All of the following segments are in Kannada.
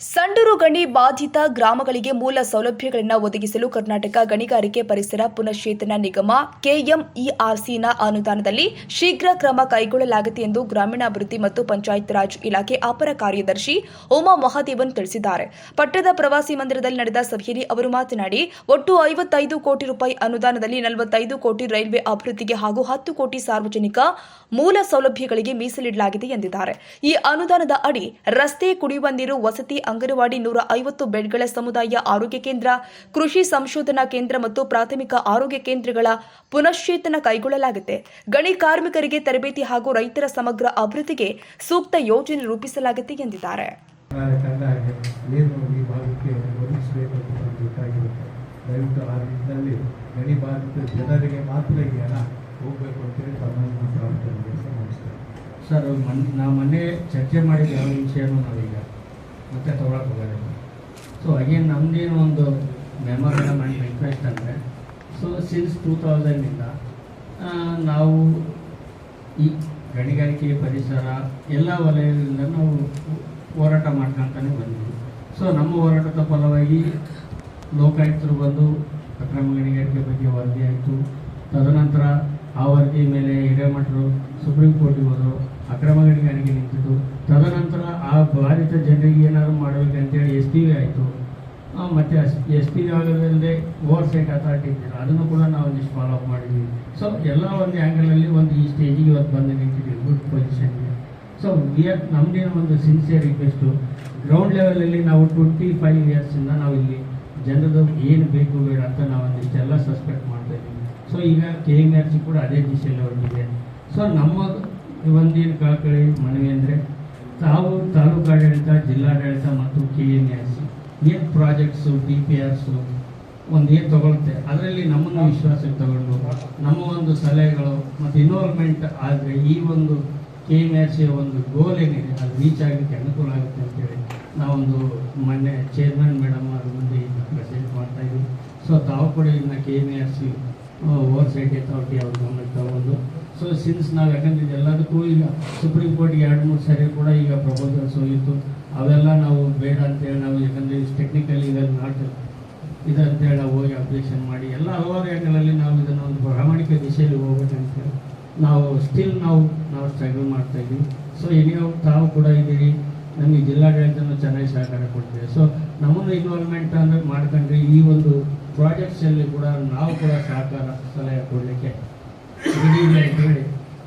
ಸಂಡೂರು ಗಣಿ ಬಾಧಿತ ಗ್ರಾಮಗಳಿಗೆ ಮೂಲ ಸೌಲಭ್ಯಗಳನ್ನು ಒದಗಿಸಲು ಕರ್ನಾಟಕ ಗಣಿಗಾರಿಕೆ ಪರಿಸರ ಪುನಶ್ಚೇತನ ನಿಗಮ ಕೆಎಂಇಆರ್ಸಿನ ಅನುದಾನದಲ್ಲಿ ಶೀಘ್ರ ಕ್ರಮ ಕೈಗೊಳ್ಳಲಾಗಿದೆ ಎಂದು ಗ್ರಾಮೀಣಾಭಿವೃದ್ಧಿ ಮತ್ತು ಪಂಚಾಯತ್ ರಾಜ್ ಇಲಾಖೆ ಅಪರ ಕಾರ್ಯದರ್ಶಿ ಉಮಾ ಮಹಾದೇವನ್ ತಿಳಿಸಿದ್ದಾರೆ. ಪಟ್ಟದ ಪ್ರವಾಸಿ ಮಂದಿರದಲ್ಲಿ ನಡೆದ ಸಭೆಯಲ್ಲಿ ಅವರು ಮಾತನಾಡಿ, ಒಟ್ಟು ಐವತ್ತೈದು ಕೋಟಿ ರೂಪಾಯಿ ಅನುದಾನದಲ್ಲಿ ನಲವತ್ತೈದು ಕೋಟಿ ರೈಲ್ವೆ ಅಭಿವೃದ್ಧಿಗೆ ಹಾಗೂ ಹತ್ತು ಕೋಟಿ ಸಾರ್ವಜನಿಕ ಮೂಲ ಸೌಲಭ್ಯಗಳಿಗೆ ಮೀಸಲಿಡಲಾಗಿದೆ ಎಂದಿದ್ದಾರೆ. ಈ ಅನುದಾನದ ಅಡಿ ರಸ್ತೆ ಕುಡಿಯುವ ನೀರು ವಸತಿ ಅಂಗನವಾಡಿ ನೂರ ಐವತ್ತು ಬೆಡ್ಗಳ ಸಮುದಾಯ ಆರೋಗ್ಯ ಕೇಂದ್ರ, ಕೃಷಿ ಸಂಶೋಧನಾ ಕೇಂದ್ರ ಮತ್ತು ಪ್ರಾಥಮಿಕ ಆರೋಗ್ಯ ಕೇಂದ್ರಗಳ ಪುನಶ್ಚೇತನ ಕೈಗೊಳ್ಳಲಾಗಿದೆ ಗಣಿ ಕಾರ್ಮಿಕರಿಗೆ ತರಬೇತಿ ಹಾಗೂ ರೈತರ ಸಮಗ್ರ ಅಭಿವೃದ್ಧಿಗೆ ಸೂಕ್ತ ಯೋಜನೆ ರೂಪಿಸಲಾಗಿದೆ ಎಂದಿದ್ದಾರೆ. ಸರ್ ಮನ್, ನಾವು ಮೊನ್ನೆ ಚರ್ಚೆ ಮಾಡಿದ ಯಾವ ವಿಷಯನೂ ನಾವೀಗ. ಮತ್ತೆ ತೊಗೊಳಕ್ಕೆ ಹೋಗೋದಿಲ್ಲ ಸೊ ಅಗೇನ್ ನಮ್ಮದೇನು ಒಂದು ಮೆಮೊರಿಯಲ್ ಆ್ಯಂಡ್ ರಿಕ್ವೆಸ್ಟ್ ಅಂದರೆ ಸೊ ಸಿನ್ಸ್ ಟೂ ತೌಸಂಡಿಂದ ನಾವು ಈ ಗಣಿಗಾರಿಕೆ ಪರಿಸರ ಎಲ್ಲ ವಲಯದಿಂದ ನಾವು ಹೋರಾಟ ಮಾಡ್ಕೊಂತಾನೆ ಬಂದಿದ್ವಿ ಸೊ ನಮ್ಮ ಹೋರಾಟದ ಫಲವಾಗಿ ಲೋಕಾಯುಕ್ತರು ಬಂದು ಅಕ್ರಮ ಗಣಿಗಾರಿಕೆ ಬಗ್ಗೆ ವರದಿ ಆಯಿತು. ತದನಂತರ ಆ ವರದಿ ಮೇಲೆ ಹಿರೇಮಠರು, ಸುಪ್ರೀಂ ಕೋರ್ಟಿಗೆ ಹೋದರು, ಅಕ್ರಮ ಗಣಿಗಾರಿಕೆ ನಿಂತಿತು ತದನಂತರ ಬಾಧಿತ ಜನರಿಗೆ ಏನಾದ್ರು ಮಾಡಬೇಕಂತೇಳಿ ಎಸ್ ಟಿ ವಿ ಆಯಿತು. ಮತ್ತು ಎಸ್ ಟಿ ವಿ ಆಗೋದಲ್ಲದೆ ಓವರ್ ಸೈಟ್ ಅಥಾರಿಟಿ ಇದ್ದಿಲ್ಲ ಅದನ್ನು ಕೂಡ ನಾವು ಒಂದಿಷ್ಟು ಫಾಲೋ ಅಪ್ ಮಾಡಿದ್ವಿ. ಸೊ ಎಲ್ಲ ಒಂದು ಆ್ಯಂಗಲಲ್ಲಿ ಒಂದು ಈ ಸ್ಟೇಜಿಗೆ ಇವತ್ತು ಬಂದು ನಿಂತಿದ್ದೀವಿ. ಗುಡ್ ಪೊಸಿಷನ್ಗೆ ಸೊ ವಿ ಆರ್ ನಮ್ಮದೇನು ಒಂದು ಸಿನ್ಸಿಯರ್ ರಿಕ್ವೆಸ್ಟು ಗ್ರೌಂಡ್ ಲೆವೆಲಲ್ಲಿ ನಾವು ಟ್ವೆಂಟಿ ಫೈವ್ ಇಯರ್ಸಿಂದ ನಾವು ಇಲ್ಲಿ ಜನರದ್ದು ಏನು ಬೇಕು ಬೇಡ ಅಂತ ನಾವು ಒಂದಿಷ್ಟೆಲ್ಲ ಸಸ್ಪೆಕ್ಟ್ ಮಾಡ್ತಾ ಇದ್ದೀವಿ. ಸೊ ಈಗ ಕೆ ಎಂ ಆರ್ ಸಿ ಕೂಡ ಅದೇ ದಿಶೆಯಲ್ಲಿ ಹೊರಟಿದೆ. ಸೊ ನಮ್ಮ ಒಂದೇನು ಕಳಕಳಿ ಮನವಿ ಅಂದರೆ ತಾವು ತಾಲೂಕಾಡಳಿತ ಜಿಲ್ಲಾಡಳಿತ ಮತ್ತು ಕೆ ಎನ್ ಎಸ್ ಏನು ಪ್ರಾಜೆಕ್ಟ್ಸು ಡಿ ಪಿ ಆರ್ಸು ಒಂದು ಏನು ತೊಗೊಳುತ್ತೆ ಅದರಲ್ಲಿ ನಮ್ಮನ್ನು ವಿಶ್ವಾಸಕ್ಕೆ ತಗೊಂಡು ನಮ್ಮ ಒಂದು ಸಲಹೆಗಳು ಮತ್ತು ಇನ್ವಾಲ್ವ್ಮೆಂಟ್ ಆದರೆ ಈ ಒಂದು ಕೆ ಎಂ ಎಸ್ ಒಂದು ಗೋಲ್ ಏನಿದೆ ಅದು ರೀಚ್ ಆಗಲಿಕ್ಕೆ ಅನುಕೂಲ ಆಗುತ್ತೆ ಅಂತೇಳಿ ನಾವೊಂದು ಮೊನ್ನೆ ಚೇರ್ಮನ್ ಮೇಡಮ್ ಅದ್ರ ಮುಂದೆ ಈಗ ಪ್ರೆಸೆಂಟ್ ಮಾಡ್ತಾ ಇದ್ದೀವಿ ಸೊ ತಾವು ಕೂಡ ಇನ್ನು K M R C oversight authority ಅವ್ರ ಗಮನಕ್ಕೆ ತಗೊಂಡು ಸೊ ಸಿನ್ಸ್ ನಾವು ಯಾಕಂದ್ರೆ ಇದೆಲ್ಲದಕ್ಕೂ ಈಗ ಸುಪ್ರೀಂ ಕೋರ್ಟ್ಗೆ ಎರಡು, ಮೂರು ಸರಿ ಕೂಡ ಈಗ ಪ್ರಪೋಸಲ್ಸ್ ಹೋಗಿತ್ತು ಅವೆಲ್ಲ ನಾವು ಬೇಡ ಅಂತೇಳಿ ನಾವು ಯಾಕಂದರೆ ಟೆಕ್ನಿಕಲಿ ಇದನ್ನು ನಾಟ್ ಇದಂತೇಳಿ ನಾವು ಹೋಗಿ ಅಪ್ಲಿಕೇಶನ್ ಮಾಡಿ ಎಲ್ಲ ಹಲವಾರು ಆ್ಯಂಗಲಲ್ಲಿ ನಾವು ಇದನ್ನು ಒಂದು ಪ್ರಾಮಾಣಿಕ ದಿಶೆಯಲ್ಲಿ ಹೋಗ್ಬೇಕಂತೇಳಿ ನಾವು ಸ್ಟಿಲ್ ನಾವು ನಾವು ಸ್ಟ್ರಗಲ್ ಮಾಡ್ತಾ ಇದ್ದೀವಿ. ಸೊ ಅವ್ರು ತಾವು ಕೂಡ ಇದ್ದೀರಿ. ನಮಗೆ ಜಿಲ್ಲಾಡಳಿತನೂ ಚೆನ್ನಾಗಿ ಸಹಕಾರ ಕೊಡ್ತೀವಿ ಸೊ ನಮ್ಮನ್ನು ಇನ್ವಾಲ್ವ್ಮೆಂಟ್ ಅಂದರೆ ಮಾಡ್ಕೊಂಡ್ರೆ ಈ ಒಂದು ಪ್ರಾಜೆಕ್ಟ್ಸಲ್ಲಿ ಕೂಡ ನಾವು ಕೂಡ ಸಹಕಾರ, ಸಲಹೆ ಕೊಡಲಿಕ್ಕೆ ಇದೆ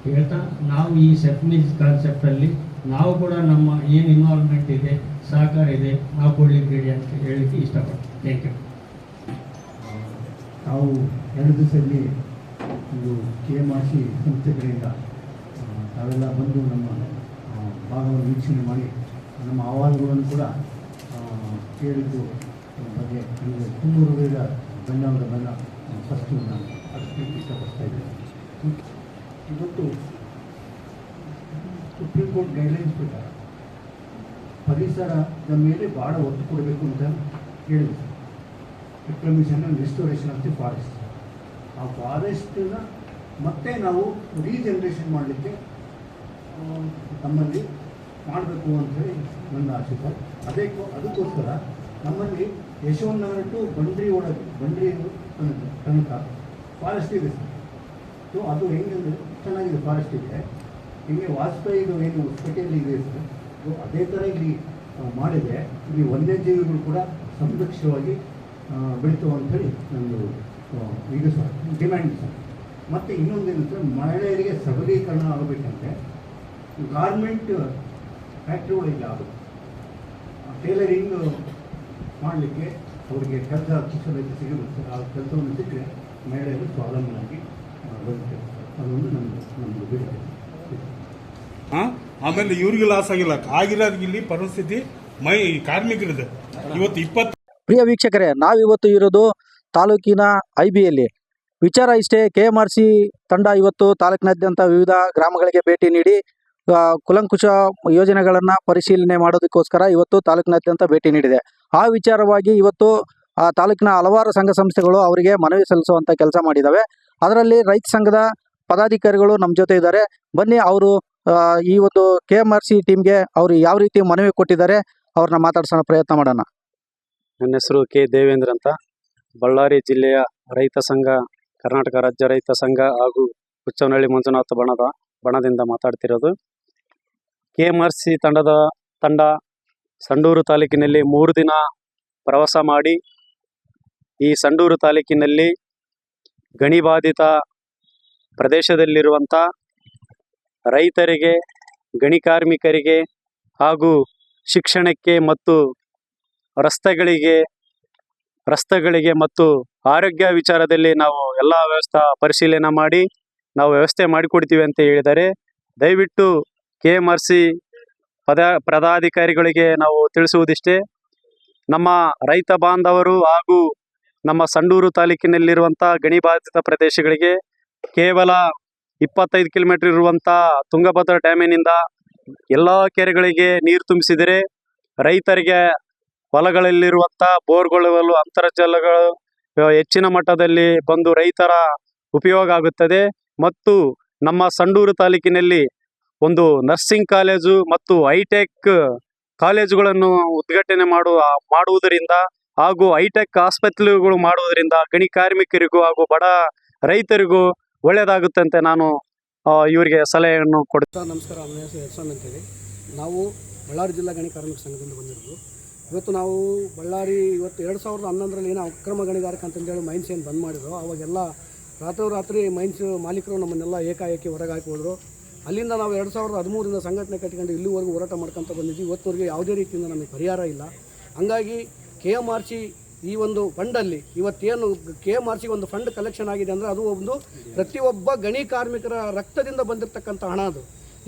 ಹೇಳ್ತಾ, ನಾವು ಈ ಸೆಪ್ಮೀಸ್ ಕಾನ್ಸೆಪ್ಟಲ್ಲಿ ನಾವು ಕೂಡ ನಮ್ಮ ಏನು ಇನ್ವಾಲ್ವ್ಮೆಂಟ್ ಇದೆ, ಸಹಕಾರ ಇದೆ ನಾವು ಕೊಡ್ಲಿಕ್ಕೆ ರೆಡಿ ಅಂತ ಹೇಳಲಿಕ್ಕೆ ಇಷ್ಟಪಡ್ತೀನಿ. ಥ್ಯಾಂಕ್ ಯು ತಾವು ಎರಡು ದಿವಸದಲ್ಲಿ ಒಂದು ಕೆ ಎಂ ಆರ್ ಸಿ ತಾವೆಲ್ಲ ಬಂದು ನಮ್ಮ ಭಾಗವನ್ನು ವೀಕ್ಷಣೆ ಮಾಡಿ, ನಮ್ಮ ಅಹವಾಲುಗಳನ್ನು ಕೂಡ ಕೇಳಿದ್ದು ಬಗ್ಗೆ ನಮಗೆ ತುಂಬ ಹೃದಯದ ಬಣ್ಣ ಫಸ್ಟು ನಾನು ಅಷ್ಟು ಇಷ್ಟಪಡ್ತಾ ಇದ್ದೇನೆ. ಇವತ್ತು ಸುಪ್ರೀಂ ಕೋರ್ಟ್ ಗೈಡ್ಲೈನ್ಸ್ ಪ್ರಕಾರ ಪರಿಸರದ ಮೇಲೆ ಭಾಳ ಒತ್ತು ಕೊಡಬೇಕು ಅಂತ ಹೇಳಿದೆ reclamation and restoration of forest ಆ ಫಾರೆಸ್ಟನ್ನ ಮತ್ತೆ ನಾವು ರೀಜನ್ರೇಷನ್ ಮಾಡಲಿಕ್ಕೆ ನಮ್ಮಲ್ಲಿ ಮಾಡಬೇಕು ಅಂತೇಳಿ ನನ್ನ ಆಶೆ ಸರ್ ಅದೇ ಅದಕ್ಕೋಸ್ಕರ ನಮ್ಮಲ್ಲಿ ಯಶವಂತನಗರ ಟು ಬಂಡ್ರಿ ಒಳಗೆ ಬಂಡ್ರಿ ತನಕ ಫಾರೆಸ್ಟ್ ಇದೆ ಸರ್. ಸೊ ಅದು ಹೆಂಗಂದ್ರೆ ಚೆನ್ನಾಗಿದೆ ಫಾರೆಸ್ಟ್ ಇದೆ. ಹೀಗೆ ವಾಜಪೇಯಿದು ಏನು ಹೊಸಪೇಟೆಯಲ್ಲಿ ಇದೆ ಸರ್? ಸೊ ಅದೇ ಥರ ಇಲ್ಲಿ ಮಾಡಿದರೆ ಇಲ್ಲಿ ವನ್ಯಜೀವಿಗಳು ಕೂಡ ಸಂರಕ್ಷವಾಗಿ ಬೆಳೀತು ಅಂಥೇಳಿ ನಂದು ಇದು ಸರ್ ಡಿಮ್ಯಾಂಡ್ ಸರ್. ಮತ್ತು ಇನ್ನೊಂದೇನು ಸರ್, ಮಹಿಳೆಯರಿಗೆ ಸಬಲೀಕರಣ ಆಗಬೇಕಂದ್ರೆ ಗಾರ್ಮೆಂಟ್ ಫ್ಯಾಕ್ಟ್ರಿಗಳಿಲ್ಲ ಆಗುತ್ತೆ ಟೇಲರಿಂಗ್ ಮಾಡಲಿಕ್ಕೆ ಅವರಿಗೆ ಕೆಲಸ ಕುಶಲತೆ ಸಿಗಬೇಕು ಸರ್. ಆ ಕೆಲಸವನ್ನು ಸಿಕ್ಕರೆ ಮಹಿಳೆಯರು ಸ್ವಾವಲಂಬನಾಗಿ ಆಮೇಲೆ ಇವ್ರಿಗೆ ಲಾಸ್ ಆಗಿಲ್ಲ. ಆಗಿರೋದು ಇಲ್ಲಿ ಪರಿಸ್ಥಿತಿ ಮೈ ಕಾರ್ಮಿಕರದ್ದು. ಇವತ್ತು ಇಪ್ಪತ್ತು ಪ್ರಿಯ ವೀಕ್ಷಕರೇ, ನಾವಿವತ್ತು ಇರೋದು ತಾಲೂಕಿನ ಐ ಬಿಯಲ್ಲಿ ವಿಚಾರ ಇಷ್ಟೇ ಕೆ ಎಂ ಆರ್ ಸಿ ತಂಡ ಇವತ್ತು ತಾಲೂಕಿನಾದ್ಯಂತ ವಿವಿಧ ಗ್ರಾಮಗಳಿಗೆ ಭೇಟಿ ನೀಡಿ ಕುಲಂಕುಶ ಯೋಜನೆಗಳನ್ನು ಪರಿಶೀಲನೆ ಮಾಡೋದಕ್ಕೋಸ್ಕರ ಇವತ್ತು ತಾಲೂಕಿನಾದ್ಯಂತ ಭೇಟಿ ನೀಡಿದೆ. ಆ ವಿಚಾರವಾಗಿ ಇವತ್ತು ಆ ತಾಲೂಕಿನ ಹಲವಾರು ಸಂಘ ಸಂಸ್ಥೆಗಳು ಅವರಿಗೆ ಮನವಿ ಸಲ್ಲಿಸುವಂಥ ಕೆಲಸ ಮಾಡಿದ್ದಾವೆ ಅದರಲ್ಲಿ ರೈತ ಸಂಘದ ಪದಾಧಿಕಾರಿಗಳು ನಮ್ಮ ಜೊತೆ ಇದ್ದಾರೆ. ಬನ್ನಿ ಅವರು ಈ ಒಂದು ಕೆ ಎಂ ಆರ್ ಸಿ ಟೀಮ್ಗೆ ಅವರು ಯಾವ ರೀತಿ ಮನವಿ ಕೊಟ್ಟಿದ್ದಾರೆ ಅವ್ರನ್ನ ಮಾತಾಡ್ಸೋಣ ಪ್ರಯತ್ನ ಮಾಡೋಣ. ನನ್ನ ಹೆಸರು ಕೆ ದೇವೇಂದ್ರ ಅಂತ. ಬಳ್ಳಾರಿ ಜಿಲ್ಲೆಯ ರೈತ ಸಂಘ, ಕರ್ನಾಟಕ ರಾಜ್ಯ ರೈತ ಸಂಘ ಹಾಗೂ ಹುಚ್ಚವನಹಳ್ಳಿ ಮಂಜುನಾಥ ಬಣದ, ಬಣದಿಂದ ಮಾತಾಡ್ತಿರೋದು. ಕೆ ಎಂ ಆರ್ ಸಿ ತಂಡದ ತಂಡ, ಸಂಡೂರು ತಾಲೂಕಿನಲ್ಲಿ ಮೂರು ದಿನ ಪ್ರವಾಸ ಮಾಡಿ ಈ ಸಂಡೂರು ತಾಲೂಕಿನಲ್ಲಿ ಗಣಿಬಾಧಿತ ಪ್ರದೇಶದಲ್ಲಿರುವಂಥ ರೈತರಿಗೆ, ಗಣಿ ಕಾರ್ಮಿಕರಿಗೆ ಹಾಗೂ ಶಿಕ್ಷಣಕ್ಕೆ ಮತ್ತು ರಸ್ತೆಗಳಿಗೆ ರಸ್ತೆಗಳಿಗೆ ಮತ್ತು ಆರೋಗ್ಯ ವಿಚಾರದಲ್ಲಿ ನಾವು ಎಲ್ಲ ವ್ಯವಸ್ಥೆ ಪರಿಶೀಲನೆ ಮಾಡಿ ನಾವು ವ್ಯವಸ್ಥೆ ಮಾಡಿಕೊಡ್ತೀವಿ ಅಂತ ಹೇಳಿದ್ದಾರೆ ದಯವಿಟ್ಟು ಕೆ ಎಂ ಆರ್ ಸಿ ಪದ ಪದಾಧಿಕಾರಿಗಳಿಗೆ ನಾವು ತಿಳಿಸುವುದಿಷ್ಟೇ, ನಮ್ಮ ರೈತ ಬಾಂಧವರು ಹಾಗೂ ನಮ್ಮ ಸಂಡೂರು ತಾಲೂಕಿನಲ್ಲಿರುವಂಥ ಗಣಿಬಾಧಿತ ಪ್ರದೇಶಗಳಿಗೆ ಕೇವಲ ಇಪ್ಪತ್ತೈದು ಕಿಲೋಮೀಟರ್ ಇರುವಂತಹ ತುಂಗಭದ್ರಾ ಡ್ಯಾಮಿನಿಂದ ಎಲ್ಲ ಕೆರೆಗಳಿಗೆ ನೀರು ತುಂಬಿಸಿದರೆ ರೈತರಿಗೆ ಹೊಲಗಳಲ್ಲಿರುವಂಥ ಬೋರ್ಗಳು, ಅಂತರ್ಜಲಗಳು ಹೆಚ್ಚಿನ ಮಟ್ಟದಲ್ಲಿ ಬಂದು ರೈತರ ಉಪಯೋಗ ಆಗುತ್ತದೆ. ಮತ್ತು ನಮ್ಮ ಸಂಡೂರು ತಾಲೂಕಿನಲ್ಲಿ ಒಂದು ನರ್ಸಿಂಗ್ ಕಾಲೇಜು ಮತ್ತು ಹೈಟೆಕ್ ಕಾಲೇಜುಗಳನ್ನು ಉದ್ಘಾಟನೆ ಮಾಡುವ, ಮಾಡುವುದರಿಂದ ಹಾಗೂ ಹೈಟೆಕ್ ಆಸ್ಪತ್ರೆಗಳು ಮಾಡುವುದರಿಂದ ಗಣಿ ಕಾರ್ಮಿಕರಿಗೂ ಹಾಗೂ ಬಡ ರೈತರಿಗೂ ಒಳ್ಳೆಯದಾಗುತ್ತೆ ಅಂತ ನಾನು ಇವರಿಗೆ ಸಲಹೆಯನ್ನು ಕೊಡ್ತೀನಿ ನಮಸ್ಕಾರ. ನನ್ನ ಹೆಸರು ಅಂತೇಳಿ. ನಾವು ಬಳ್ಳಾರಿ ಜಿಲ್ಲಾ ಗಣಿ ಕಾರ್ಮಿಕ ಸಂಘದಿಂದ ಬಂದಿರೋದು. ಇವತ್ತು ನಾವು ಬಳ್ಳಾರಿ ಇವತ್ತು ಎರಡು ಸಾವಿರದ ಹನ್ನೊಂದರಲ್ಲಿ ಏನೋ ಅಕ್ರಮ ಗಣಿಗಾರಿಕೆ ಅಂತಂದೇಳಿ ಮೈನ್ಸ್ ಏನು ಬಂದ್ ಮಾಡಿದ್ರು. ಅವಾಗೆಲ್ಲ ರಾತ್ರೋರಾತ್ರಿ ಮೈನ್ಸ್ ಮಾಲೀಕರು ನಮ್ಮನ್ನೆಲ್ಲ ಏಕಾಏಕಿ ಹೊರಗೆ ಅಲ್ಲಿಂದ ನಾವು ಎರಡು ಸಾವಿರದ ಹದಿಮೂರಿಂದ ಸಂಘಟನೆ ಕಟ್ಕೊಂಡು ಇಲ್ಲಿವರೆಗೂ ಹೋರಾಟ ಮಾಡ್ಕೊತ ಬಂದಿದ್ವಿ. ಇವತ್ತವರೆಗೆ ಯಾವುದೇ ರೀತಿಯಿಂದ ನಮಗೆ ಪರಿಹಾರ ಇಲ್ಲ. ಹಂಗಾಗಿ ಕೆ ಎಂ ಆರ್ ಸಿ ಈ ಒಂದು ಫಂಡಲ್ಲಿ ಇವತ್ತೇನು ಕೆ ಎಂ ಆರ್ ಸಿಗೆ ಒಂದು ಫಂಡ್ ಕಲೆಕ್ಷನ್ ಆಗಿದೆ ಅಂದರೆ ಅದು ಒಂದು ಪ್ರತಿಯೊಬ್ಬ ಗಣಿ ಕಾರ್ಮಿಕರ ರಕ್ತದಿಂದ ಬಂದಿರತಕ್ಕಂಥ ಹಣ ಅದು.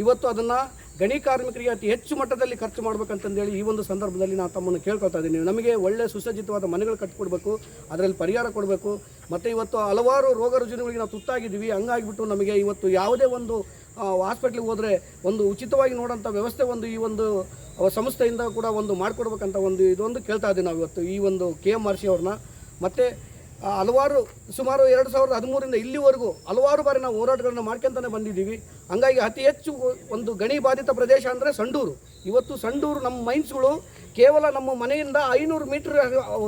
ಇವತ್ತು ಅದನ್ನು ಗಣಿ ಕಾರ್ಮಿಕರಿಗೆ ಅತಿ ಹೆಚ್ಚು ಮಟ್ಟದಲ್ಲಿ ಖರ್ಚು ಮಾಡ್ಬೇಕಂತಂದೇಳಿ ಈ ಒಂದು ಸಂದರ್ಭದಲ್ಲಿ ನಾನು ತಮ್ಮನ್ನು ಕೇಳ್ಕೊಳ್ತಾ ಇದ್ದೀನಿ. ನಮಗೆ ಒಳ್ಳೆ ಸುಸಜ್ಜಿತವಾದ ಮನೆಗಳು ಕಟ್ಟಿಕೊಡ್ಬೇಕು, ಅದರಲ್ಲಿ ಪರಿಹಾರ ಕೊಡಬೇಕು. ಮತ್ತು ಇವತ್ತು ಹಲವಾರು ರೋಗ ರುಜಿನಗಳಿಗೆ ನಾವು ತುತ್ತಾಗಿದ್ದೀವಿ. ಹಂಗಾಗಿಬಿಟ್ಟು ನಮಗೆ ಇವತ್ತು ಯಾವುದೇ ಒಂದು ಹಾಸ್ಪಿಟ್ಲಿಗೆ ಹೋದರೆ ಒಂದು ಉಚಿತವಾಗಿ ನೋಡೋಂಥ ವ್ಯವಸ್ಥೆ ಒಂದು ಈ ಒಂದು ಸಂಸ್ಥೆಯಿಂದ ಕೂಡ ಒಂದು ಮಾಡಿಕೊಡ್ಬೇಕಂತ ಒಂದು ಇದೊಂದು ಕೇಳ್ತಾ ಇದ್ದೀವಿ ನಾವು ಇವತ್ತು. ಈ ಒಂದು ಕೆ ಎಂ ಆರ್ ಸಿ ಅವ್ರನ್ನ. ಮತ್ತು ಹಲವಾರು, ಸುಮಾರು ಎರಡು ಸಾವಿರದ ಹದಿಮೂರಿಂದ ಇಲ್ಲಿವರೆಗೂ ಹಲವಾರು ಬಾರಿ ನಾವು ಹೋರಾಟಗಳನ್ನ ಮಾಡ್ಕೊಂತಾನೆ ಬಂದಿದ್ದೀವಿ. ಹಂಗಾಗಿ ಅತಿ ಹೆಚ್ಚು ಒಂದು ಗಣಿ ಬಾಧಿತ ಪ್ರದೇಶ ಅಂದರೆ ಸಂಡೂರು. ಇವತ್ತು ಸಂಡೂರು ನಮ್ಮ ಮೈನ್ಸ್ಗಳು ಕೇವಲ ನಮ್ಮ ಮನೆಯಿಂದ ಐನೂರು ಮೀಟರ್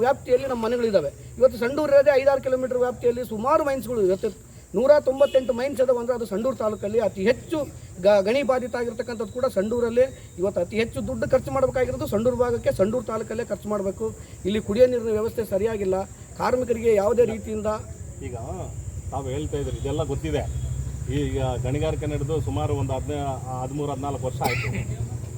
ವ್ಯಾಪ್ತಿಯಲ್ಲಿ ನಮ್ಮ ಮನೆಗಳಿದ್ದಾವೆ. ಇವತ್ತು ಸಂಡೂರು ಇರೋದೇ ಐದಾರು ಕಿಲೋಮೀಟರ್ ವ್ಯಾಪ್ತಿಯಲ್ಲಿ ಸುಮಾರು ಮೈನ್ಸ್ಗಳು ಇವತ್ತು ನೂರ ತೊಂಬತ್ತೆಂಟು ಮೈನ್ಸ್ ಅದಾವ ಅಂದರೆ ಅದು ಸಂಡೂರು ತಾಲೂಕಲ್ಲಿ ಅತಿ ಹೆಚ್ಚು ಗ ಗಣಿ ಬಾಧಿತ ಆಗಿರ್ತಕ್ಕಂಥದ್ದು ಕೂಡ ಸಂಡೂರಲ್ಲಿ. ಇವತ್ತು ಅತಿ ಹೆಚ್ಚು ದುಡ್ಡು ಖರ್ಚು ಮಾಡಬೇಕಾಗಿರೋದು ಸಂಡೂರು ಭಾಗಕ್ಕೆ ಸಂಡೂರು ತಾಲೂಕಲ್ಲೇ ಖರ್ಚು ಮಾಡಬೇಕು. ಇಲ್ಲಿ ಕುಡಿಯೋ ನೀರಿನ ವ್ಯವಸ್ಥೆ ಸರಿಯಾಗಿಲ್ಲ. ಕಾರ್ಮಿಕರಿಗೆ ಯಾವುದೇ ರೀತಿಯಿಂದ ಈಗ ತಾವು ಹೇಳ್ತಾ ಇದ್ರಿ ಇದೆಲ್ಲ ಗೊತ್ತಿದೆ. ಈಗ ಗಣಿಗಾರಿಕೆ ನಡೆದು ಸುಮಾರು ಒಂದು ಹದಿನೈ ಹದಿಮೂರು ಹದಿನಾಲ್ಕು ವರ್ಷ ಆಯಿತು.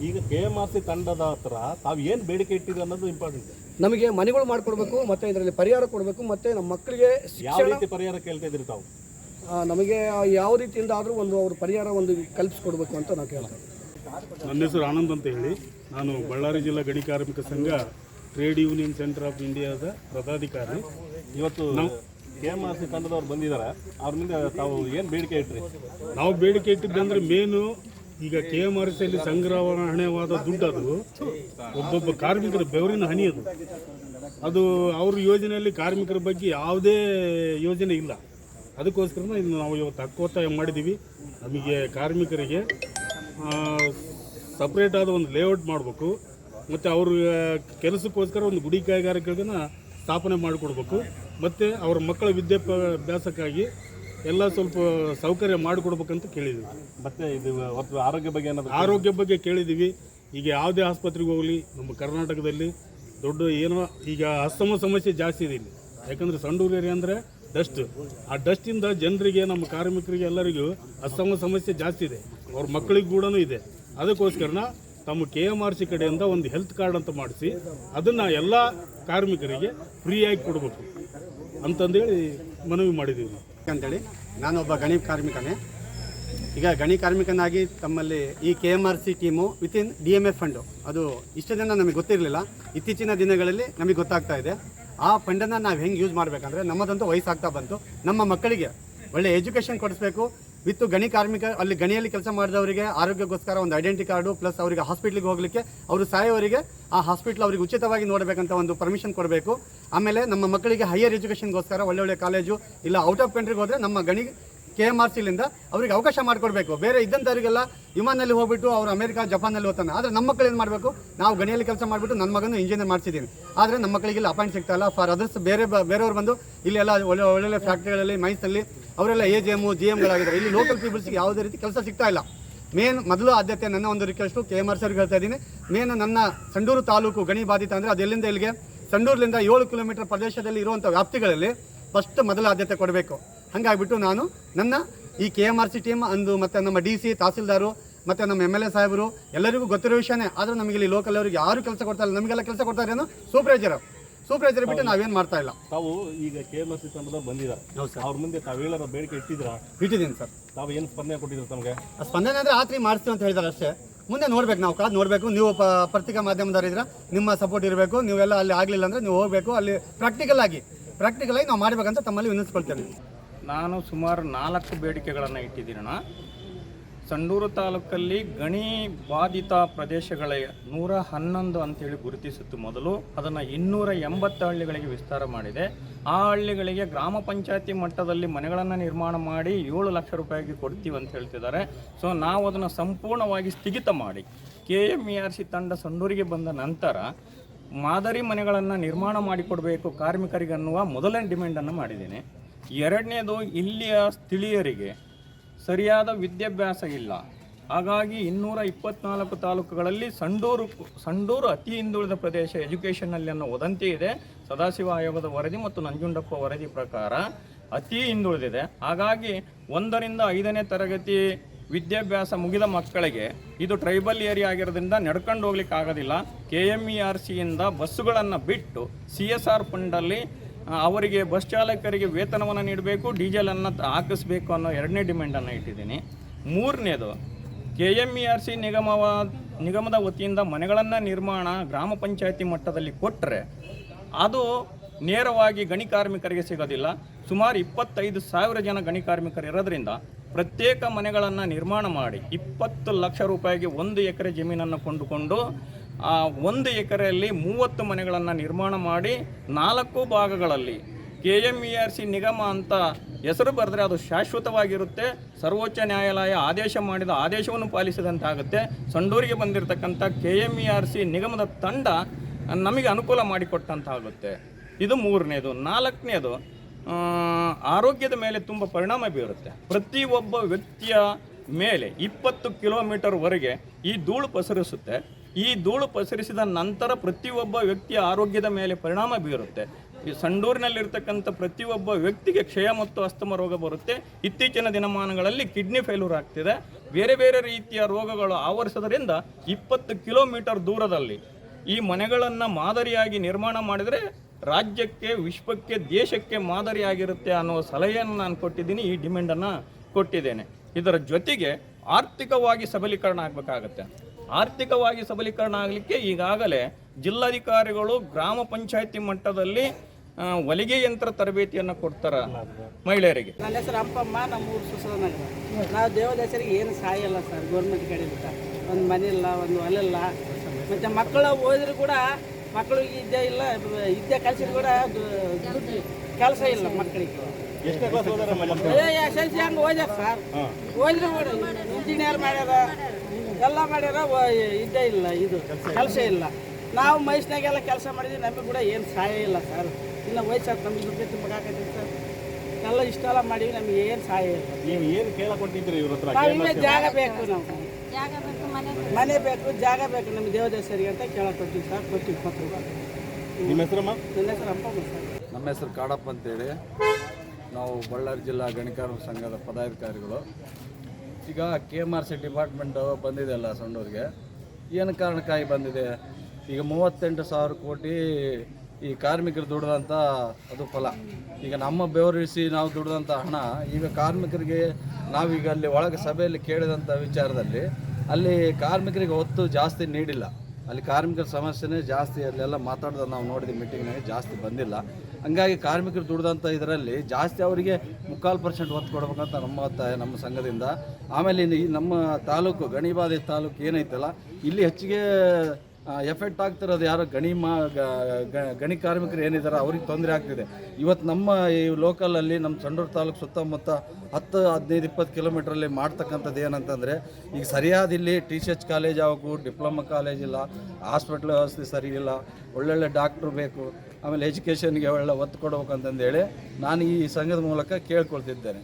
ಈಗ ಕೆ ಎಂ ಆರ್ ಸಿ ತಂಡದ ಹತ್ರ ತಾವು ಏನು ಬೇಡಿಕೆ ಇಟ್ಟಿದೆ ಅನ್ನೋದು ಇಂಪಾರ್ಟೆಂಟ್ ನಮಗೆ ಮನೆಗಳು ಮಾಡಿಕೊಡ್ಬೇಕು ಮತ್ತು ಇದರಲ್ಲಿ ಪರಿಹಾರ ಕೊಡಬೇಕು ಮತ್ತು ನಮ್ಮ ಮಕ್ಕಳಿಗೆ ಯಾವ ರೀತಿ ಪರಿಹಾರ ಕೇಳ್ತಾ ಇದ್ರಿ ತಾವು? ನಮಗೆ ಯಾವ ರೀತಿಯಿಂದ ಆದರೂ ಒಂದು ಅವ್ರ ಪರಿಹಾರ ಒಂದು ಕಲ್ಪಿಸ್ಕೊಡ್ಬೇಕು ಅಂತ ನಾವು ಕೇಳ್ತೇವೆ ನನ್ನ ಹೆಸರು ಆನಂದ್ ಅಂತ ಹೇಳಿ. ನಾನು ಬಳ್ಳಾರಿ ಜಿಲ್ಲಾ ಗಡಿ ಕಾರ್ಮಿಕ ಸಂಘ ಟ್ರೇಡ್ ಯೂನಿಯನ್ ಸೆಂಟರ್ ಆಫ್ ಇಂಡಿಯಾದ ಪದಾಧಿಕಾರಿ. ಇವತ್ತು ಕೆ ಎಂ ಆರ್ ಸಿ ತಂಡದವ್ರು ಬಂದಿದ್ದಾರೆ. ಅವ್ರ ಮುಂದೆ ತಾವು ಏನು ಬೇಡಿಕೆ ಇಟ್ರಿ? ನಾವು ಬೇಡಿಕೆ ಇಟ್ಟಿದ್ದಂದ್ರೆ ಮೇನು ಈಗ ಕೆ ಎಂ ಆರ್ ಸಿಯಲ್ಲಿ ಸಂಗ್ರಹಣೆವಾದ ದುಡ್ಡು ಅದು. ಒಬ್ಬೊಬ್ಬ ಕಾರ್ಮಿಕರ ಬೆವರಿನ ಹನಿ ಅದು. ಅದು ಅವ್ರ ಯೋಜನೆಯಲ್ಲಿ ಕಾರ್ಮಿಕರ ಬಗ್ಗೆ ಯಾವುದೇ ಯೋಜನೆ ಇಲ್ಲ. ಅದಕ್ಕೋಸ್ಕರ ಇದನ್ನು ನಾವು ಇವತ್ತು ಹಕ್ಕೋತ ಮಾಡಿದ್ದೀವಿ. ನಮಗೆ ಕಾರ್ಮಿಕರಿಗೆ ಸಪ್ರೇಟ್ ಆದ ಒಂದು ಲೇಔಟ್ ಮಾಡಬೇಕು. ಮತ್ತು ಅವ್ರ ಕೆಲಸಕ್ಕೋಸ್ಕರ ಒಂದು ಗುಡಿ ಕೈಗಾರಿಕೆಗಳನ್ನ ಸ್ಥಾಪನೆ ಮಾಡಿಕೊಡ್ಬೇಕು. ಮತ್ತು ಅವ್ರ ಮಕ್ಕಳ ವಿದ್ಯಾಭ್ಯಾಸಕ್ಕಾಗಿ ಎಲ್ಲ ಸ್ವಲ್ಪ ಸೌಕರ್ಯ ಮಾಡಿಕೊಡ್ಬೇಕಂತ ಕೇಳಿದ್ದೀವಿ ಮತ್ತು ಇದು ಆರೋಗ್ಯ ಬಗ್ಗೆ ಏನಾದರೂ ಆರೋಗ್ಯ ಬಗ್ಗೆ ಕೇಳಿದ್ದೀವಿ. ಈಗ ಯಾವುದೇ ಆಸ್ಪತ್ರೆಗೆ ಹೋಗಲಿ ನಮ್ಮ ಕರ್ನಾಟಕದಲ್ಲಿ ದೊಡ್ಡ ಏನೋ ಈಗ ಅಸ್ತಮ ಸಮಸ್ಯೆ ಜಾಸ್ತಿ ಇದೆ ಇಲ್ಲಿ. ಯಾಕಂದರೆ ಸಂಡೂರು ಏರಿಯಾ ಅಂದರೆ ಡಸ್ಟ್. ಆ ಡಸ್ಟಿಂದ ಜನರಿಗೆ, ನಮ್ಮ ಕಾರ್ಮಿಕರಿಗೆ, ಎಲ್ಲರಿಗೂ ಅಸ್ತಮ ಸಮಸ್ಯೆ ಜಾಸ್ತಿ ಇದೆ. ಅವ್ರ ಮಕ್ಕಳಿಗೆ ಕೂಡ ಇದೆ. ಅದಕ್ಕೋಸ್ಕರನ ತಮ್ಮ ಕೆ ಎಂ ಆರ್ ಸಿ ಕಡೆಯಿಂದ ಒಂದು ಹೆಲ್ತ್ ಕಾರ್ಡ್ ಅಂತ ಮಾಡಿಸಿ, ಅದನ್ನು ಎಲ್ಲ ಕಾರ್ಮಿಕರಿಗೆ ಫ್ರೀಯಾಗಿ ಕೊಡಬೇಕು. ಅಂತಂದೇಳಿ ಮನವಿ ಮಾಡಿದ್ದೀವಿ ಅಂತೇಳಿ, ನಾನೊಬ್ಬ ಗಣಿ ಕಾರ್ಮಿಕನೇ. ಈಗ ಗಣಿ ಕಾರ್ಮಿಕನಾಗಿ ತಮ್ಮಲ್ಲಿ ಈ K M R C team within D M F fund. ಅದು ಇಷ್ಟು ಜನ ನಮಗೆ ಗೊತ್ತಿರಲಿಲ್ಲ. ಇತ್ತೀಚಿನ ದಿನಗಳಲ್ಲಿ ನಮಗೆ ಗೊತ್ತಾಗ್ತಾ ಇದೆ. ಆ ಫಂಡನ್ನು ನಾವು ಹೆಂಗೆ ಯೂಸ್ ಮಾಡಬೇಕಂದ್ರೆ ನಮ್ಮದಂತೂ ವಯಸ್ಸಾಗ್ತಾ ಬಂತು. ನಮ್ಮ ಮಕ್ಕಳಿಗೆ ಒಳ್ಳೆ ಎಜುಕೇಷನ್ ಕೊಡಿಸ್ಬೇಕು. ವಿತ್ತು ಗಣಿ ಕಾರ್ಮಿಕ, ಅಲ್ಲಿ ಗಣಿಯಲ್ಲಿ ಕೆಲಸ ಮಾಡಿದವರಿಗೆ ಆರೋಗ್ಯಕ್ಕೋಸ್ಕರ ಒಂದು ಐಡೆಂಟಿ ಕಾರ್ಡು ಪ್ಲಸ್ ಅವರಿಗೆ ಹಾಸ್ಪಿಟ್ಲಿಗೆ ಹೋಗಲಿಕ್ಕೆ ಅವರು ಸಾಯೋವರಿಗೆ ಆ ಹಾಸ್ಪಿಟ್ಲ್ ಅವರಿಗೆ ಉಚಿತವಾಗಿ ನೋಡಬೇಕಂತ ಒಂದು ಪರ್ಮಿಷನ್ ಕೊಡಬೇಕು. ಆಮೇಲೆ ನಮ್ಮ ಮಕ್ಕಳಿಗೆ ಹೈಯರ್ ಎಜುಕೇಷನ್ಗೋಸ್ಕರ ಒಳ್ಳೆ ಒಳ್ಳೆ ಕಾಲೇಜು ಇಲ್ಲ ಔಟ್ ಆಫ್ ಕಂಟ್ರಿಗೆ ಹೋದರೆ ನಮ್ಮ ಗಣಿ ಕೆ ಎಂ ಆರ್ ಸಿಲಿಂದ ಅವರಿಗೆ ಅವಕಾಶ ಮಾಡಿಕೊಡ್ಬೇಕು. ಬೇರೆ ಇದ್ದಂಥವರಿಗೆಲ್ಲ ವಿಮಾನಲ್ಲಿ ಹೋಗ್ಬಿಟ್ಟು ಅವರು ಅಮೆರಿಕ ಜಪಾನಲ್ಲಿ ಹೋಗ್ತಾನೆ. ಆದರೆ ನಮ್ಮ ಮಕ್ಕಳು ಏನು ಮಾಡಬೇಕು? ನಾವು ಗಣಿಯಲ್ಲಿ ಕೆಲಸ ಮಾಡಿಬಿಟ್ಟು ನನ್ನ ಮಗನ ಇಂಜಿನಿಯರ್ ಮಾಡಿಸಿದ್ದೀನಿ ಆದರೆ ನಮ್ಮ ಮಕ್ಕಳಿಗೆಲ್ಲ ಅಪಾಯಿಂಟ್ ಸಿಗ್ತಾ ಇಲ್ಲ. ಫಾರ್ ಅದರ್ಸ್ ಬೇರೆ ಬೇರೆಯವ್ರು ಬಂದು ಇಲ್ಲೆಲ್ಲ ಒಳ್ಳೆ ಒಳ್ಳೊಳ್ಳೆ ಫ್ಯಾಕ್ಟ್ರಿಗಳಲ್ಲಿ ಮೈಸಲ್ಲಿ ಅವರೆಲ್ಲ ಎ ಜಿ ಎಂ ಜಿ ಎಮ್ಗಳಾಗಿದ್ದಾರೆ ಇಲ್ಲಿ ಲೋಕಲ್ ಪೀಪಲ್ಸ್ಗೆ ಯಾವುದೇ ರೀತಿ ಕೆಲಸ ಸಿಗ್ತಾ ಇಲ್ಲ. ಮೇನ್ ಮೊದಲು ಆದ್ಯತೆ ನನ್ನ ಒಂದು ರಿಕ್ವೆಸ್ಟು ಕೆ ಎಂ ಆರ್ ಸರ್ಗೆ ಹೇಳ್ತಾ ಇದ್ದೀನಿ. ಮೇನ್ ನನ್ನ ಸಂಡೂರು ತಾಲೂಕು ಗಣಿ ಬಾಧಿತ ಅಂದರೆ ಅದೆಲ್ಲಿಂದ ಇಲ್ಲಿಗೆ? ಸಂಡೂರ್ಲಿಂದ ಏಳು ಕಿಲೋಮೀಟರ್ ಪ್ರದೇಶದಲ್ಲಿ ಇರುವಂಥ ವ್ಯಾಪ್ತಿಗಳಲ್ಲಿ ಫಸ್ಟ್ ಮೊದಲ ಆದ್ಯತೆ ಕೊಡಬೇಕು. ಹಾಗಾಗಿಬಿಟ್ಟು ನಾನು ನನ್ನ ಈ K M R C team ಅಂದು ಮತ್ತು ನಮ್ಮ ಡಿ ಸಿ ತಹಸೀಲ್ದಾರು ಮತ್ತು ನಮ್ಮ ಎಂ ಎಲ್ ಎ ಸಾಹೇಬರು ಎಲ್ಲರಿಗೂ ಗೊತ್ತಿರೋ ವಿಷಯನೇ. ಆದರೆ ನಮಗೆ ಇಲ್ಲಿ ಲೋಕಲ್ ಅವರಿಗೆ ಯಾರು ಕೆಲಸ ಕೊಡ್ತಾ ಇಲ್ಲ ನಮಗೆಲ್ಲ ಕೆಲಸ ಕೊಡ್ತಾ ಇರೋನು ಸೂಪರ್ವೈಸರ್ ಸೂಪರ್ವೈಸರ್ ಬಿಟ್ಟು ನಾವೇನು ಮಾಡ್ತಾ ಇಲ್ಲ. ತಾವು ಈಗ ಕೆ ಎಂ ಎಸ್ ಸಿ ಬಂದಿದ್ದಾರೆ ಅವ್ರ ಮುಂದೆ ತಾವೇಳರ ಬೇಡಿಕೆ ಇಟ್ಟಿದ್ರ ಇಟ್ಟಿದ್ದೀನಿ ಸರ್. ತಾವು ಏನು ಸ್ಪಂದನೆ ಕೊಟ್ಟಿದ್ರು ತಮಗೆ? ಸ್ಪಂದನೆ ಅಂದರೆ ಆತ್ರಿ ಮಾಡಿಸ್ತೀವಿ ಅಂತ ಹೇಳಿದಾರೆ ಅಷ್ಟೇ. ಮುಂದೆ ನೋಡ್ಬೇಕು ನಾವು ಕಾದು ನೋಡಬೇಕು. ನೀವು ಪ ಪತ್ರಿಕಾ ಮಾಧ್ಯಮದವರಿದ್ರೆ ನಿಮ್ಮ ಸಪೋರ್ಟ್ ಇರಬೇಕು. ನೀವೆಲ್ಲ ಅಲ್ಲಿ ಆಗಲಿಲ್ಲ ಅಂದರೆ ನೀವು ಹೋಗಬೇಕು. ಅಲ್ಲಿ ಪ್ರಾಕ್ಟಿಕಲ್ ಆಗಿ ಪ್ರಾಕ್ಟಿಕಲ್ ಆಗಿ ನಾವು ಮಾಡಬೇಕಂತ ತಮ್ಮಲ್ಲಿ ವಿನಿಸ್ಕೊಳ್ತೇನೆ ನಾನು ಸುಮಾರು ನಾಲ್ಕು ಬೇಡಿಕೆಗಳನ್ನು ಇಟ್ಟಿದ್ದೀನಣ್ಣ. ಸಂಡೂರು ತಾಲೂಕಲ್ಲಿ ಗಣಿ ಬಾಧಿತ ಪ್ರದೇಶಗಳ ನೂರ ಹನ್ನೊಂದು ಅಂತೇಳಿ ಗುರುತಿಸಿತ್ತು ಮೊದಲು. ಅದನ್ನು ಇನ್ನೂರ ಎಂಬತ್ತು ಹಳ್ಳಿಗಳಿಗೆ ವಿಸ್ತಾರ ಮಾಡಿದೆ. ಆ ಹಳ್ಳಿಗಳಿಗೆ ಗ್ರಾಮ ಪಂಚಾಯತಿ ಮಟ್ಟದಲ್ಲಿ ಮನೆಗಳನ್ನು ನಿರ್ಮಾಣ ಮಾಡಿ ಏಳು ಲಕ್ಷ ರೂಪಾಯಿಗೆ ಕೊಡ್ತೀವಿ ಅಂತ ಹೇಳ್ತಿದ್ದಾರೆ. ಸೊ ನಾವು ಅದನ್ನು ಸಂಪೂರ್ಣವಾಗಿ ಸ್ಥಗಿತ ಮಾಡಿ. K M E R C ತಂಡ ಸಂಡೂರಿಗೆ ಬಂದ ನಂತರ ಮಾದರಿ ಮನೆಗಳನ್ನು ನಿರ್ಮಾಣ ಮಾಡಿಕೊಡಬೇಕು ಕಾರ್ಮಿಕರಿಗೆ ಅನ್ನುವ ಮೊದಲನೇ ಡಿಮ್ಯಾಂಡನ್ನು ಮಾಡಿದ್ದೇನೆ. ಎರಡನೇದು ಇಲ್ಲಿಯ ಸ್ಥಳೀಯರಿಗೆ ಸರಿಯಾದ ವಿದ್ಯಾಭ್ಯಾಸ ಇಲ್ಲ ಹಾಗಾಗಿ ಇನ್ನೂರ ಇಪ್ಪತ್ನಾಲ್ಕು ತಾಲೂಕುಗಳಲ್ಲಿ ಸಂಡೂರು ಸಂಡೂರು ಅತಿ ಹಿಂದುಳಿದ ಪ್ರದೇಶ ಎಜುಕೇಷನ್ನಲ್ಲಿ ಅನ್ನೋ ವದಂತಿ ಇದೆ. ಸದಾಶಿವ ಆಯೋಗದ ವರದಿ ಮತ್ತು ನಂಜುಂಡಪ್ಪ ವರದಿ ಪ್ರಕಾರ ಅತಿ ಹಿಂದುಳಿದಿದೆ. ಹಾಗಾಗಿ ಒಂದರಿಂದ ಐದನೇ ತರಗತಿ ವಿದ್ಯಾಭ್ಯಾಸ ಮುಗಿದ ಮಕ್ಕಳಿಗೆ ಇದು ಟ್ರೈಬಲ್ ಏರಿಯಾ ಆಗಿರೋದ್ರಿಂದ ನಡ್ಕೊಂಡು ಹೋಗ್ಲಿಕ್ಕೆ ಆಗೋದಿಲ್ಲ ಕೆ ಎಂ ಇ ಆರ್ ಸಿಯಿಂದ ಬಸ್ಸುಗಳನ್ನು ಬಿಟ್ಟು ಸಿ ಎಸ್ ಆರ್ ಫಂಡಲ್ಲಿ ಅವರಿಗೆ ಬಸ್ ಚಾಲಕರಿಗೆ ವೇತನವನ್ನು ನೀಡಬೇಕು ಡೀಸೆಲನ್ನು ಹಾಕಿಸ್ಬೇಕು ಅನ್ನೋ ಎರಡನೇ ಡಿಮ್ಯಾಂಡನ್ನು ಇಟ್ಟಿದ್ದೀನಿ. ಮೂರನೇದು K M E R C ನಿಗಮವ, ನಿಗಮದ ವತಿಯಿಂದ ಮನೆಗಳನ್ನು ನಿರ್ಮಾಣ ಗ್ರಾಮ ಪಂಚಾಯತಿ ಮಟ್ಟದಲ್ಲಿ ಕೊಟ್ಟರೆ ಅದು ನೇರವಾಗಿ ಗಣಿ ಕಾರ್ಮಿಕರಿಗೆ ಸಿಗೋದಿಲ್ಲ. ಸುಮಾರು ಇಪ್ಪತ್ತೈದು ಸಾವಿರ ಜನ ಗಣಿ ಕಾರ್ಮಿಕರು ಇರೋದ್ರಿಂದ ಪ್ರತ್ಯೇಕ ಮನೆಗಳನ್ನು ನಿರ್ಮಾಣ ಮಾಡಿ ಇಪ್ಪತ್ತು ಲಕ್ಷ ರೂಪಾಯಿಗೆ ಒಂದು ಎಕರೆ ಜಮೀನನ್ನು ಕೊಂಡುಕೊಂಡು ಆ ಒಂದು ಎಕರೆಯಲ್ಲಿ ಮೂವತ್ತು ಮನೆಗಳನ್ನು ನಿರ್ಮಾಣ ಮಾಡಿ ನಾಲ್ಕು ಭಾಗಗಳಲ್ಲಿ K M E R C ನಿಗಮ ಅಂತ ಹೆಸರು ಬರೆದ್ರೆ ಅದು ಶಾಶ್ವತವಾಗಿರುತ್ತೆ. ಸರ್ವೋಚ್ಚ ನ್ಯಾಯಾಲಯ ಆದೇಶ ಮಾಡಿದ ಆದೇಶವನ್ನು ಪಾಲಿಸಿದಂತಾಗುತ್ತೆ ಸಂಡೂರಿಗೆ ಬಂದಿರತಕ್ಕಂಥ K M E R C ನಿಗಮದ ತಂಡ ನಮಗೆ ಅನುಕೂಲ ಮಾಡಿಕೊಟ್ಟಂತಾಗುತ್ತೆ ಇದು ಮೂರನೇದು. ನಾಲ್ಕನೇದು ಆರೋಗ್ಯದ ಮೇಲೆ ತುಂಬ ಪರಿಣಾಮ ಬೀರುತ್ತೆ. ಪ್ರತಿಯೊಬ್ಬ ವ್ಯಕ್ತಿಯ ಮೇಲೆ ಇಪ್ಪತ್ತು ಕಿಲೋಮೀಟರ್ವರೆಗೆ ಈ ಧೂಳು ಪಸರಿಸುತ್ತೆ. ಈ ಧೂಳು ಪಸರಿಸಿದ ನಂತರ ಪ್ರತಿಯೊಬ್ಬ ವ್ಯಕ್ತಿಯ ಆರೋಗ್ಯದ ಮೇಲೆ ಪರಿಣಾಮ ಬೀರುತ್ತೆ. ಈ ಸಂಡೂರಿನಲ್ಲಿರ್ತಕ್ಕಂಥ ಪ್ರತಿಯೊಬ್ಬ ವ್ಯಕ್ತಿಗೆ ಕ್ಷಯ ಮತ್ತು ಅಸ್ತಮ ರೋಗ ಬರುತ್ತೆ. ಇತ್ತೀಚಿನ ದಿನಮಾನಗಳಲ್ಲಿ ಕಿಡ್ನಿ ಫೇಲ್ಯೂರ್ ಆಗ್ತಿದೆ. ಬೇರೆ ಬೇರೆ ರೀತಿಯ ರೋಗಗಳು ಆವರಿಸೋದ್ರಿಂದ ಇಪ್ಪತ್ತು ಕಿಲೋಮೀಟರ್ ದೂರದಲ್ಲಿ ಈ ಮನೆಗಳನ್ನು ಮಾದರಿಯಾಗಿ ನಿರ್ಮಾಣ ಮಾಡಿದರೆ ರಾಜ್ಯಕ್ಕೆ, ವಿಶ್ವಕ್ಕೆ, ದೇಶಕ್ಕೆ ಮಾದರಿಯಾಗಿರುತ್ತೆ ಅನ್ನೋ ಸಲಹೆಯನ್ನು ನಾನು ಕೊಟ್ಟಿದ್ದೀನಿ, ಈ ಡಿಮ್ಯಾಂಡನ್ನು ಕೊಟ್ಟಿದ್ದೇನೆ. ಇದರ ಜೊತೆಗೆ ಆರ್ಥಿಕವಾಗಿ ಸಬಲೀಕರಣ ಆಗಬೇಕಾಗತ್ತೆ. ಆರ್ಥಿಕವಾಗಿ ಸಬಲೀಕರಣ ಆಗಲಿಕ್ಕೆ ಈಗಾಗಲೇ ಜಿಲ್ಲಾಧಿಕಾರಿಗಳು ಗ್ರಾಮ ಪಂಚಾಯತಿ ಮಟ್ಟದಲ್ಲಿ ಹೊಲಿಗೆ ಯಂತ್ರ ತರಬೇತಿಯನ್ನು ಕೊಡ್ತಾರ ಮಹಿಳೆಯರಿಗೆ. ನನ್ನ ಹೆಸರು ಅಂಪಮ್ಮ ನಮ್ಮ ಊರು ಸುಸನಗರ ನಾವು ದೇವದಾಸರಿಗೆ ಏನು ಸಹಾಯ ಇಲ್ಲ ಸರ್ ಗೌರ್ಮೆಂಟ್ ಕಡೆಯಿಂದ. ಒಂದು ಮನೆ ಇಲ್ಲ ಒಂದು ಹೊಲಿಲ್ಲ ಮತ್ತು ಮಕ್ಕಳು ಓದಿದ್ರು ಕೂಡ ಮಕ್ಕಳಿಗೆ ಇದ್ದೇ ಇಲ್ಲ ವಿದ್ಯೆ ಕಲಿಸಿದ್ರು ಕೂಡ ಕೆಲಸ ಇಲ್ಲ ಮಕ್ಕಳಿಗೆ. ಕ್ಲಾಸ್ ಎಸ್ ಎಲ್ ಸಿ ಹಂಗೆ ಓದ್ಯಾರ ಸರ್. ಓದಿದ್ರು ಕೂಡ ಇಂಜಿನಿಯರ್ ಮಾಡ್ಯಾರ. ಎಲ್ಲ ಮಾಡ್ಯಾರ ಇದ್ದೇ ಇಲ್ಲ ಇದು ಕೆಲಸ ಇಲ್ಲ. ನಾವು ಮೈಸ್ನಾಗೆಲ್ಲ ಕೆಲಸ ಮಾಡಿದ್ವಿ ನಮಗೆ ಕೂಡ ಏನು ಸಹಾಯ ಇಲ್ಲ ಸರ್. ಇನ್ನು ವಯಸ್ಸಾದ ನಮಗೆ ದುಡ್ಡು ತುಂಬಕಾಕೈತಿ ಸರ್. ಎಲ್ಲ ಇಷ್ಟೆಲ್ಲ ಮಾಡೀವಿ ನಮಗೆ ಏನು ಸಹಾಯ ಇಲ್ಲ. ನೀವು ಏನು ಕೇಳಕೊಟ್ಟಿದ್ರಿ ಇವ್ರ ಹತ್ರ? ನಾವು ಜಾಗ ಬೇಕು ನಾವು. ಮನೆ ಬೇಕು. ಜಾಗ ಬೇಕು ನಮ್ಮ ದೇವದೇಶರಿಗೆ ಅಂತ ಕೇಳಕೊಟ್ಟಿವಿ ಸರ್ ಕೊಟ್ಟಿವಿ ಪತ್ರ ನಿಮ್ಮ ಹೆಸರಮ್ಮ ನನ್ನ ಹೆಸರು ಅಪ್ಪ ಸರ್. ನಮ್ಮ ಹೆಸರು ಕಾಡಪ್ಪ ಅಂತೇಳಿ. ನಾವು ಬಳ್ಳಾರಿ ಜಿಲ್ಲಾ ಗಣಿಕಾರ ಸಂಘದ ಪದಾಧಿಕಾರಿಗಳು. ಈಗ K M R C department ಬಂದಿದೆ ಅಲ್ಲ ಸಣ್ಣವ್ರಿಗೆ. ಏನು ಕಾರಣಕ್ಕಾಗಿ ಬಂದಿದೆ? ಈಗ ಮೂವತ್ತೆಂಟು ಸಾವಿರ ಕೋಟಿ ಈ ಕಾರ್ಮಿಕರು ದುಡ್ದಂಥ ಅದು ಫಲ. ಈಗ ನಮ್ಮ ಬೆವರಿಸಿ ನಾವು ದುಡ್ದಂಥ ಹಣ, ಈಗ ಕಾರ್ಮಿಕರಿಗೆ ನಾವೀಗ ಅಲ್ಲಿ ಒಳಗೆ ಸಭೆಯಲ್ಲಿ ಕೇಳಿದಂಥ ವಿಚಾರದಲ್ಲಿ ಅಲ್ಲಿ ಕಾರ್ಮಿಕರಿಗೆ ಒತ್ತು ಜಾಸ್ತಿ ನೀಡಿಲ್ಲ. ಅಲ್ಲಿ ಕಾರ್ಮಿಕರ ಸಮಸ್ಯೆನೇ ಜಾಸ್ತಿ, ಅಲ್ಲೆಲ್ಲ ಮಾತಾಡೋದು ನಾವು ನೋಡಿದ ಮೀಟಿಂಗ್ನಾಗೆ ಜಾಸ್ತಿ ಬಂದಿಲ್ಲ. ಹಂಗಾಗಿ ಕಾರ್ಮಿಕರು ದುಡ್ದಂಥ ಇದರಲ್ಲಿ ಜಾಸ್ತಿ ಅವರಿಗೆ ಮುಕ್ಕಾಲು ಪರ್ಸೆಂಟ್ ಒತ್ತು ಕೊಡ್ಬೇಕಂತ ನಮ್ಮ ನಮ್ಮ ಸಂಘದಿಂದ. ಆಮೇಲೆ ಈ ನಮ್ಮ ತಾಲೂಕು ಗಣಿಬಾಧೆ ತಾಲೂಕು ಏನೈತಲ್ಲ, ಇಲ್ಲಿ ಹೆಚ್ಚಿಗೆ ಎಫೆಕ್ಟ್ ಆಗ್ತಿರೋದು ಯಾರು? ಗಣಿ ಮಾ ಗಣಿ ಕಾರ್ಮಿಕರು ಏನಿದ್ದಾರೆ ಅವ್ರಿಗೆ ತೊಂದರೆ ಆಗ್ತಿದೆ. ಇವತ್ತು ನಮ್ಮ ಈ ಲೋಕಲಲ್ಲಿ ನಮ್ಮ ಸಂಡೂರು ತಾಲೂಕು ಸುತ್ತಮುತ್ತ ಹತ್ತು, ಹದಿನೈದು, ಇಪ್ಪತ್ತು ಕಿಲೋಮೀಟ್ರಲ್ಲಿ ಮಾಡ್ತಕ್ಕಂಥದ್ದು ಏನಂತಂದರೆ, ಈಗ ಸರಿಯಾದ ಇಲ್ಲಿ ಟಿ ಸಿ ಎಚ್ ಕಾಲೇಜ್ ಆಗಬೇಕು ಡಿಪ್ಲೊಮಾ ಕಾಲೇಜ್ ಇಲ್ಲ, ಹಾಸ್ಪಿಟ್ಲ್ ವ್ಯವಸ್ಥೆ ಸರಿ ಇಲ್ಲ, ಒಳ್ಳೊಳ್ಳೆ ಡಾಕ್ಟ್ರು ಬೇಕು ಆಮೇಲೆ ಎಜುಕೇಷನ್ಗೆ ಒಳ್ಳೆ ಒತ್ತು ಕೊಡ್ಬೇಕಂತಂದೇಳಿ ನಾನು ಈ ಸಂಘದ ಮೂಲಕ ಕೇಳ್ಕೊಳ್ತಿದ್ದೇನೆ.